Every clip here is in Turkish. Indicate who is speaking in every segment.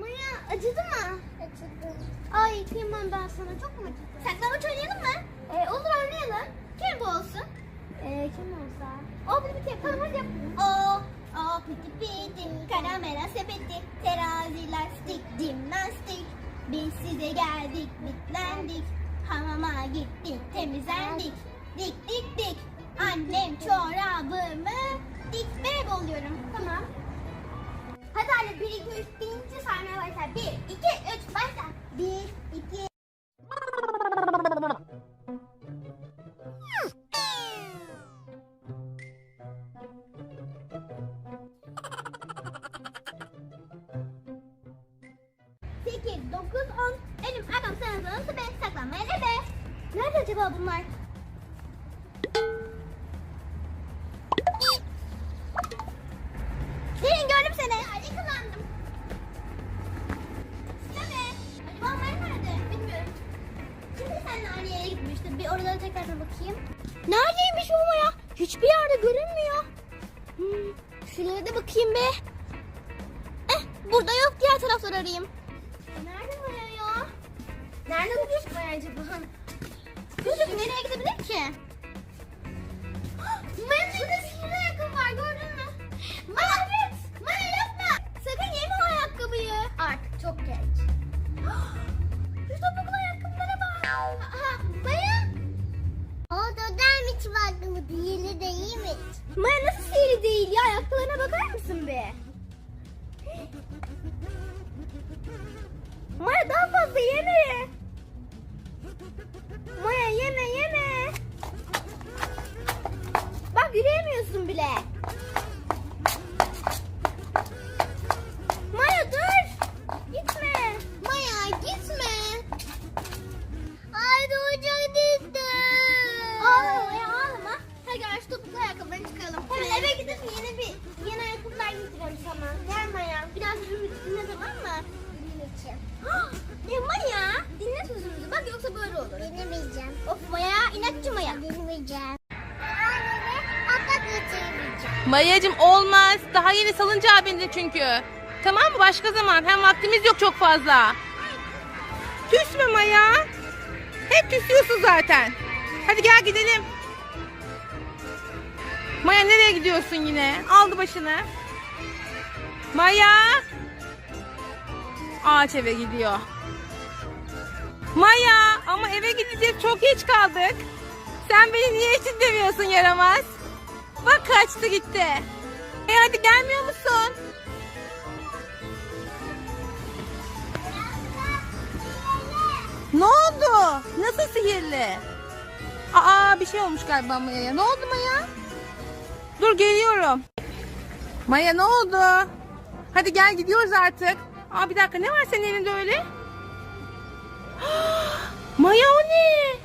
Speaker 1: Maya acıdı mı?
Speaker 2: Acıdı.
Speaker 1: Ay kıyamam ben sana çok mu acıdı? Saklambaç oynayalım mı? Ee, olur oynayalım. Kim bu olsun? Ee, kim olsa? O bir bir yapalım hadi yapalım. O, o piti piti, karamela sepeti, terazi lastik, jimnastik. Biz size geldik, bitlendik. Hamama gittik, temizlendik. Dik dik dik. Annem çorabımı dikmeye buluyorum. Tamam. Hadi anne 1, 2, 3 deyince saymaya başla. 1, 2, 3 başla. 1, 2, Sekiz, dokuz, on. Elim, arkam, sana sana sıbe, saklanmaya ebe. Nerede acaba bunlar? Oralara tekrardan bakayım. Neredeymiş bu Maya? Hiçbir yerde görünmüyor. Hmm, şuraya da bakayım be. Eh, burada yok. Diğer tarafları arayayım. Nerede Maya ya? Nerede bu Maya acaba? Çocuk nereye gidebilir ki? Topuklu ayakkabılarını çıkaralım. Hemen eve gidip yeni bir yeni ayakkabılar getirelim sana. Gel Maya. Biraz dinle tamam mı?
Speaker 2: Dinleyeceğim.
Speaker 1: Ya Maya dinle sözümüzü bak yoksa böyle olur.
Speaker 2: Dinlemeyeceğim.
Speaker 1: Of Maya inatçı Maya.
Speaker 2: Dinlemeyeceğim.
Speaker 3: Mayacım olmaz. Daha yeni salıncağa bindin çünkü. Tamam mı? Başka zaman. Hem vaktimiz yok çok fazla. Küsme Maya. Hep küsüyorsun zaten. Hadi gel gidelim. Maya nereye gidiyorsun yine? Aldı başını. Maya. Ağaç eve gidiyor. Maya ama eve gideceğiz çok geç kaldık. Sen beni niye için demiyorsun yaramaz? Bak kaçtı gitti. E hadi gelmiyor musun? Ne oldu? Nasıl sihirli? Aa bir şey olmuş galiba Maya'ya. Ne oldu Maya? Dur geliyorum. Maya ne oldu? Hadi gel gidiyoruz artık. Aa bir dakika ne var senin elinde öyle? Maya o ne?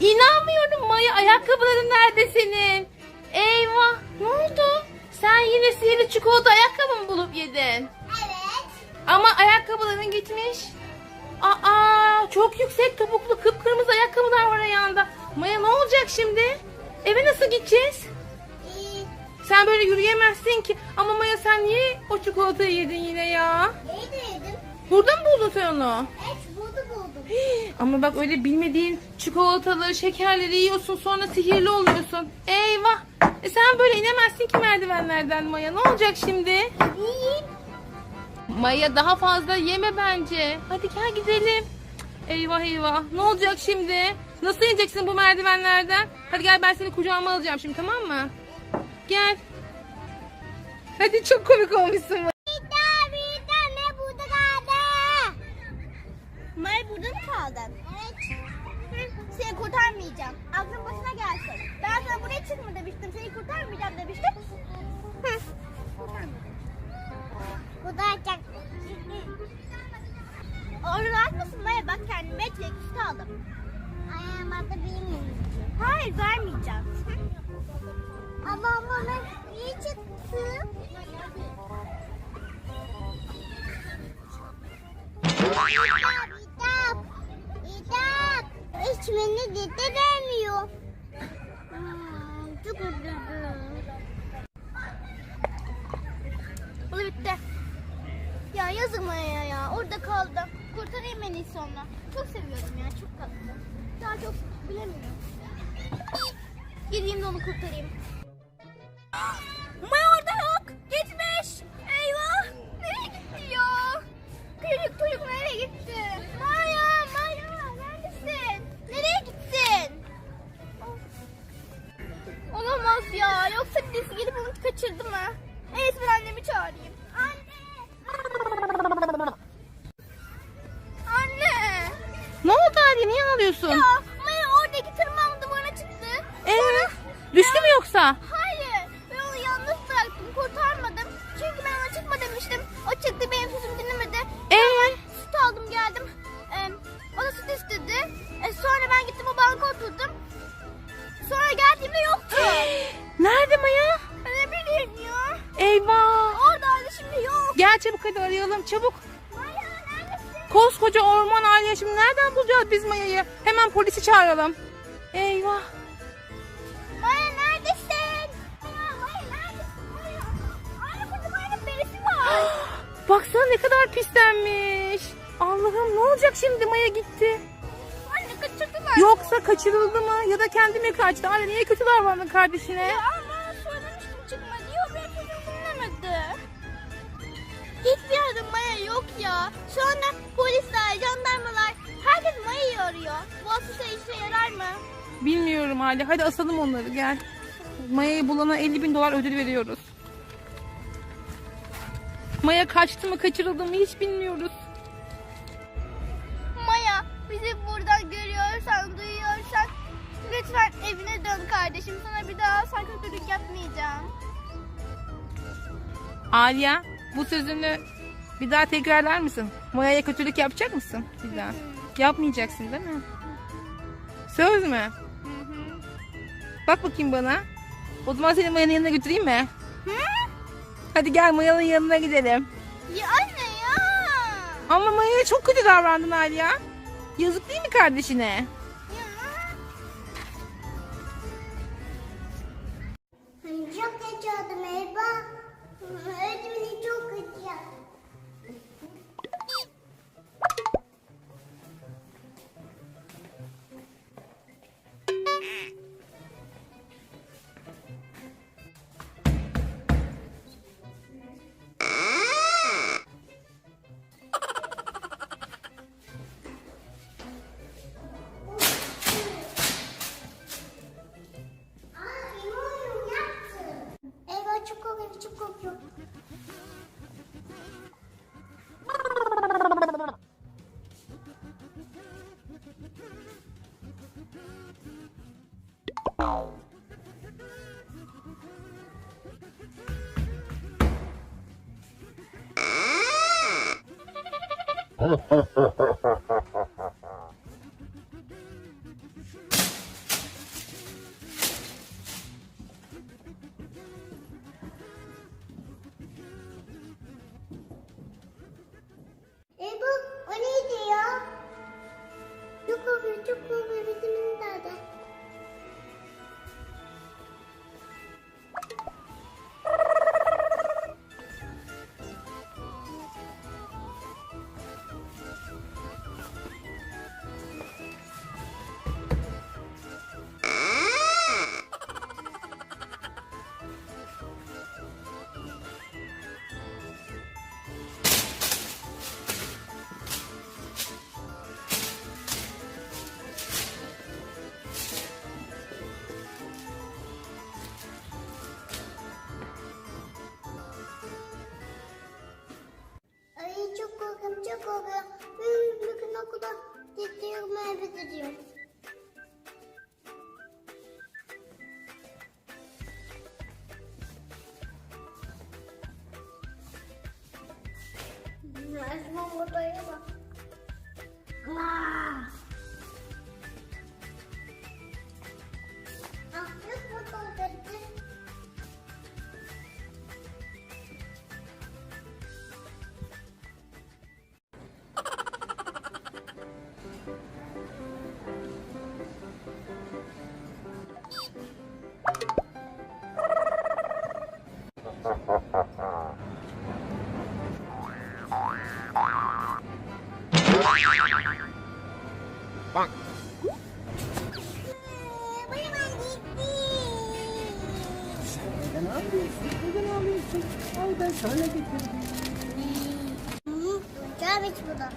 Speaker 3: İnanmıyorum Maya ayakkabıların nerede senin? Eyvah ne oldu? Sen yine sihirli çikolata ayakkabı mı bulup yedin?
Speaker 2: Evet.
Speaker 3: Ama ayakkabıların gitmiş. Aa çok yüksek topuklu kıpkırmızı ayakkabılar var ayağında. Maya ne olacak şimdi? Eve nasıl gideceğiz?
Speaker 2: İyi.
Speaker 3: Sen böyle yürüyemezsin ki. Ama Maya sen niye o çikolatayı yedin yine ya?
Speaker 2: Neyi de yedim?
Speaker 3: Burada mı buldun sen onu?
Speaker 2: Evet buldu buldum.
Speaker 3: Hii, Ama bak öyle bilmediğin çikolataları, şekerleri yiyorsun sonra sihirli oluyorsun. Eyvah. E sen böyle inemezsin ki merdivenlerden Maya. Ne olacak şimdi?
Speaker 2: İyiyim.
Speaker 3: Maya daha fazla yeme bence. Hadi gel gidelim. Eyvah eyvah. Ne olacak şimdi? Nasıl ineceksin bu merdivenlerden? Hadi gel ben seni kucağıma alacağım şimdi tamam mı? Gel. Hadi çok komik olmuşsun.
Speaker 2: Bir daha tane burada kaldı.
Speaker 1: Maya burada mı kaldın?
Speaker 2: Evet.
Speaker 1: Seni kurtarmayacağım. Aklın başına gelsin. Ben sana buraya çıkma demiştim. Seni kurtarmayacağım demiştim. Hı.
Speaker 2: Bu da açacak.
Speaker 1: Onu rahat mısın Maya? Bak kendime Netflix'te aldım.
Speaker 2: Ayağıma da bilmiyorum.
Speaker 1: Hayır vermeyeceğim.
Speaker 2: Ama bana iyi çıktı. İtap, itap, itap. İçmeni de de vermiyor. Hmm, çok üzüldüm.
Speaker 1: Bu da bitti. ya yazık Maya ya. Orada kaldı. Kurtarayım en iyisi onu. Çok seviyordum ya çok tatlı. Daha çok bilemiyorum. Gideyim de onu kurtarayım. Yoksa? Hayır. Ben onu yalnız bıraktım. Kurtarmadım. Çünkü ben ona çıkma demiştim. O çıktı benim sözümü dinlemedi.
Speaker 3: Ee,
Speaker 1: Süt aldım geldim. Ee, o da süt istedi. Ee, sonra ben gittim o banka oturdum. Sonra geldiğimde yoktu.
Speaker 3: nerede Maya?
Speaker 1: Ben ne bileyim ya.
Speaker 3: Eyvah.
Speaker 1: Oradaydı şimdi yok.
Speaker 3: Gel çabuk hadi arayalım çabuk.
Speaker 1: Maya neredesin?
Speaker 3: Koskoca orman Aliye şimdi nereden bulacağız biz Maya'yı? Hemen polisi çağıralım. Eyvah. Baksana ne kadar pislenmiş. Allah'ım ne olacak şimdi Maya gitti.
Speaker 1: Anne kaçırdılar.
Speaker 3: Yoksa kaçırıldı mı ya da kendi mi kaçtı? Anne niye kötü davrandın kardeşine?
Speaker 1: Ya ama söylemiştim çıkma diyor. Ben çocuğum dinlemedi. Hiçbir yerde Maya yok ya. Şu anda polisler, jandarmalar, herkes Maya'yı arıyor. Bu asılsa işe yarar mı?
Speaker 3: Bilmiyorum Ali. Hadi asalım onları gel. Maya'yı bulana 50 bin dolar ödül veriyoruz. Maya kaçtı mı kaçırıldı mı hiç bilmiyoruz.
Speaker 1: Maya bizi buradan görüyorsan, duyuyorsan lütfen evine dön kardeşim. Sana bir daha kötülük yapmayacağım.
Speaker 3: Aliye bu sözünü bir daha tekrarlar mısın? Maya'ya kötülük yapacak mısın bir daha? Yapmayacaksın değil mi? Söz mü? Bak bakayım bana. O zaman seni Maya'nın yanına götüreyim mi?
Speaker 1: Hı?
Speaker 3: Hadi gel Maya'nın yanına gidelim.
Speaker 1: Ya anne ya.
Speaker 3: Ama Maya'ya çok kötü davrandın Aliye. Yazık değil mi kardeşine?
Speaker 1: Ya.
Speaker 2: Çok geçiyordum Eyvah. Öğretmenim çok Ha ha ha ha ha ha! Esma odaya bak. Aa! Ah,
Speaker 4: ben sana getirdim.
Speaker 2: Biç bu da.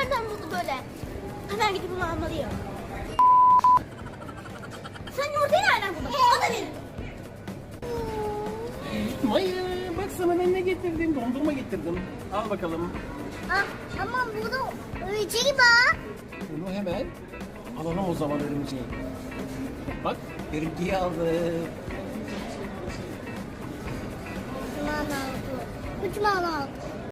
Speaker 1: Nereden buldu böyle? Hemen gidip bunu almalıyım. Sen yumurtayı nereden buldun? O da benim.
Speaker 4: Maya bak sana ben ne getirdim? Dondurma getirdim. Al bakalım.
Speaker 2: Ah, ama bunu örümceği bak.
Speaker 4: Bunu hemen alalım o zaman örümceği. Bak örümceği aldık.
Speaker 2: Uçman aldı. Uçman aldı.